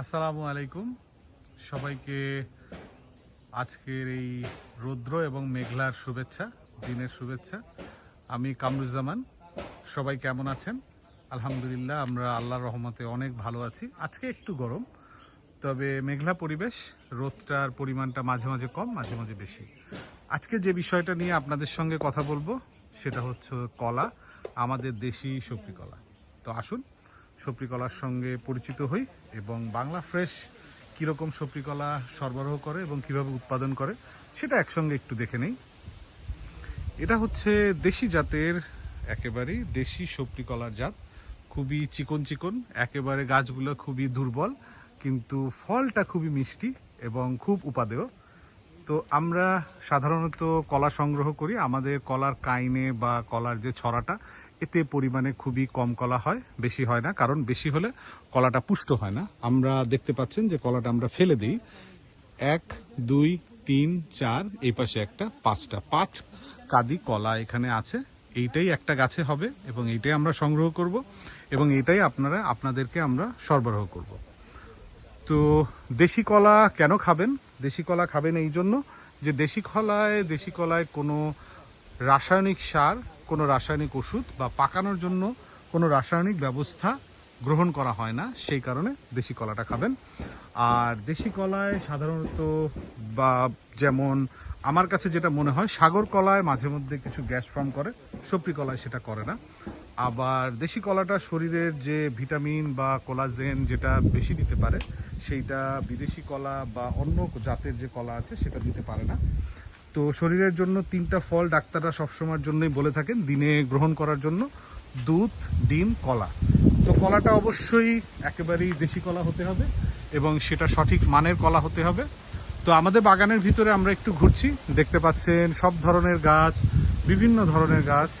আসসালামু আলাইকুম। সবাইকে আজকের এই রৌদ্র এবং মেঘলার শুভেচ্ছা, দিনের শুভেচ্ছা। আমি কামরুজ্জামান। সবাই কেমন আছেন? আলহামদুলিল্লাহ, আমরা আল্লাহর রহমতে অনেক ভালো আছি। আজকে একটু গরম, তবে মেঘলা পরিবেশ, রোদটার পরিমাণটা মাঝে মাঝে কম, মাঝে মাঝে বেশি। আজকে যে বিষয়টা নিয়ে আপনাদের সঙ্গে কথা বলব, সেটা হচ্ছে কলা, আমাদের দেশি সবজি কলা তো আসুন সবজি কলার সঙ্গে পরিচিত হই এবং বাংলা ফ্রেশ কীরকম সবজি কলা সরবরাহ করে এবং কীভাবে উৎপাদন করে, সেটা একসঙ্গে একটু দেখে নেই। এটা হচ্ছে দেশি জাতের একেবারেই দেশি সবজি কলার জাত, খুবই চিকন চিকন, একেবারে গাছগুলো খুবই দুর্বল, কিন্তু ফলটা খুবই মিষ্টি এবং খুব উপাদেয়। তো আমরা সাধারণত কলা সংগ্রহ করি, আমাদের কলার কাইনে বা কলার যে ছড়াটা এতে পরিমাণে খুবই কম কলা হয়, বেশি হয় না, কারণ বেশি হলে কলাটা পুষ্ট হয় না। আমরা দেখতে পাচ্ছেন যে কলাটা আমরা ফেলে দিই। এক, দুই, তিন, চার, এই পাশে একটা, পাঁচটা। পাঁচ কাদি কলা এখানে আছে। এইটাই একটা গাছে হবে এবং এইটাই আমরা সংগ্রহ করব এবং এটাই আপনারা, আপনাদেরকে আমরা সরবরাহ করব। তো দেশি কলা কেন খাবেন? দেশি কলা খাবেন এই জন্য যে দেশি কলায় দেশি কলায় কোনো রাসায়নিক সার কোনো রাসায়নিক ওষুধ বা পাকানোর জন্য কোনো রাসায়নিক ব্যবস্থা গ্রহণ করা হয় না, সেই কারণে দেশি কলাটা খাবেন। আর দেশি কলায় সাধারণত বা যেমন আমার কাছে যেটা মনে হয়, সাগর কলায় মাঝে মধ্যে কিছু গ্যাস ফর্ম করে সবরি কলায় সেটা করে না। আবার দেশি কলাটা শরীরের যে ভিটামিন বা কোলাজেন যেটা বেশি দিতে পারে, সেইটা বিদেশি কলা বা অন্য জাতের যে কলা আছে, সেটা দিতে পারে না। তো শরীরের জন্য তিনটা ফল ডাক্তাররা সবসময়ের জন্যই বলে থাকেন, দিনে গ্রহণ করার জন্য দুধ, ডিম, কলা। তো কলাটা অবশ্যই একেবারেই দেশি কলা হতে হবে এবং সেটা সঠিক মানের কলা হতে হবে। তো আমাদের বাগানের ভিতরে আমরা একটু ঘুরছি, দেখতে পাচ্ছেন সব ধরনের গাছ, বিভিন্ন ধরনের গাছ,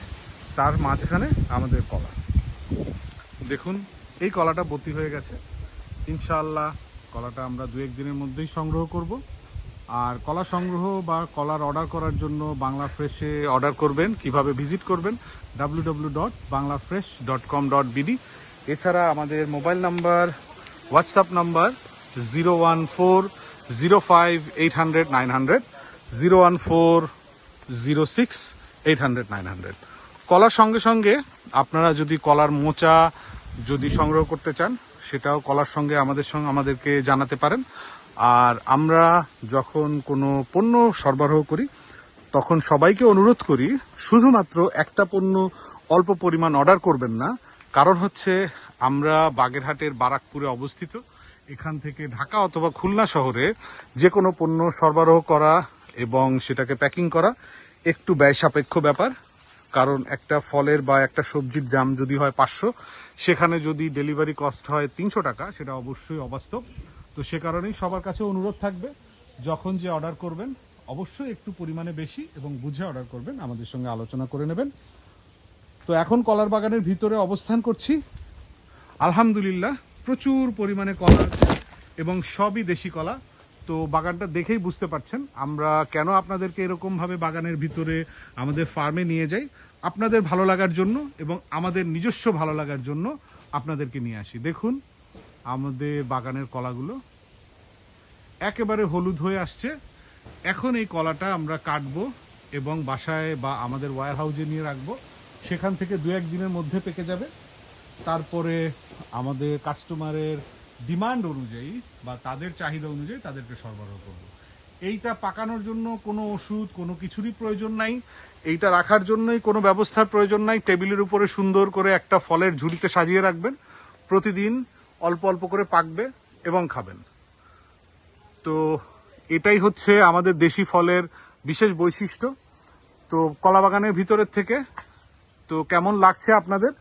তার মাঝখানে আমাদের কলা। দেখুন, এই কলাটা বতি হয়ে গেছে। ইনশাআল্লাহ কলাটা আমরা দু এক দিনের মধ্যেই সংগ্রহ করব। আর কলা সংগ্রহ বা কলার অর্ডার করার জন্য বাংলা ফ্রেশে অর্ডার করবেন, কীভাবে ভিজিট করবেন W dot Bangla fresh dot com dot এছাড়া আমাদের mobile number, WhatsApp number zero one four zero five eight hundred nine hundred zero one four zero six eight hundred nine hundred কলার সঙ্গে সঙ্গে আপনারা যদি কলার মোচা যদি সংগ্রহ করতে চান, সেটাও কলার সঙ্গে আমাদের সঙ্গে, আমাদেরকে জানাতে পারেন। আর আমরা যখন কোনো পণ্য সরবরাহ করি, তখন সবাইকে অনুরোধ করি, শুধুমাত্র একটা পণ্য অল্প পরিমাণ অর্ডার করবেন না। কারণ হচ্ছে, আমরা বাগেরহাটের বারাকপুরে অবস্থিত। এখান থেকে ঢাকা অথবা খুলনা শহরে যে কোনো পণ্য সরবরাহ করা এবং সেটাকে প্যাকিং করা একটু ব্যয় সাপেক্ষ ব্যাপার। কারণ একটা ফলের বা একটা সবজির দাম যদি হয় পাঁচশো, সেখানে যদি ডেলিভারি কস্ট হয় তিনশো টাকা, সেটা অবশ্যই অবাস্তব। তো সে কারণেই সবার কাছে অনুরোধ থাকবে, যখন যে অর্ডার করবেন, অবশ্যই একটু পরিমাণে বেশি এবং বুঝে অর্ডার করবেন, আমাদের সঙ্গে আলোচনা করে নেবেন। তো এখন কলার বাগানের ভিতরে অবস্থান করছি। আলহামদুলিল্লাহ, প্রচুর পরিমাণে কলা আছে এবং সবই দেশি কলা। তো বাগানটা দেখেই বুঝতে পারছেন, আমরা কেন আপনাদেরকে এরকমভাবে বাগানের ভিতরে আমাদের ফার্মে নিয়ে যাই। আপনাদের ভালো লাগার জন্য এবং আমাদের নিজস্ব ভালো লাগার জন্য আপনাদেরকে নিয়ে আসি। দেখুন আমাদের বাগানের কলাগুলো একেবারে হলুদ হয়ে আসছে। এখন এই কলাটা আমরা কাটবো এবং বাসায় বা আমাদের ওয়্যার হাউজে নিয়ে রাখব। সেখান থেকে দু এক দিনের মধ্যে পেকে যাবে। তারপরে আমাদের কাস্টমারের ডিমান্ড অনুযায়ী বা তাদের চাহিদা অনুযায়ী তাদেরকে সরবরাহ করব। এইটা পাকানোর জন্য কোনো ওষুধ, কোনো কিছুরই প্রয়োজন নাই। এইটা রাখার জন্যই কোনো ব্যবস্থার প্রয়োজন নাই। টেবিলের উপরে সুন্দর করে একটা ফলের ঝুড়িতে সাজিয়ে রাখবেন। প্রতিদিন অল্প অল্প করে পাকবে এবং খাবেন। তো এটাই হচ্ছে আমাদের দেশি ফলের বিশেষ বৈশিষ্ট্য। তো কলা বাগানের ভিতরের থেকে, তো কেমন লাগছে আপনাদের?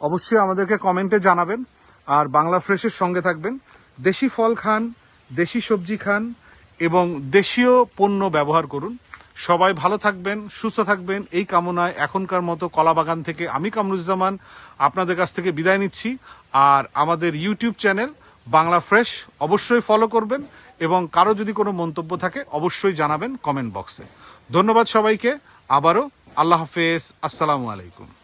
অবশ্যই আমাদেরকে কমেন্টে জানাবেন আর বাংলা ফ্রেশের সঙ্গে থাকবেন। দেশি ফল খান, দেশি সবজি খান এবং দেশীয় পণ্য ব্যবহার করুন। সবাই ভালো থাকবেন, সুস্থ থাকবেন। এই কামনায় এখনকার মতো কলাবাগান থেকে আমি কামরুজ্জামান আপনাদের কাছ থেকে বিদায় নিচ্ছি। আর আমাদের ইউটিউব চ্যানেল বাংলা ফ্রেশ অবশ্যই ফলো করবেন এবং কারও যদি কোনো মন্তব্য থাকে অবশ্যই জানাবেন কমেন্ট বক্সে। ধন্যবাদ সবাইকে। আবারও আল্লাহ হাফেজ। আসসালামু আলাইকুম।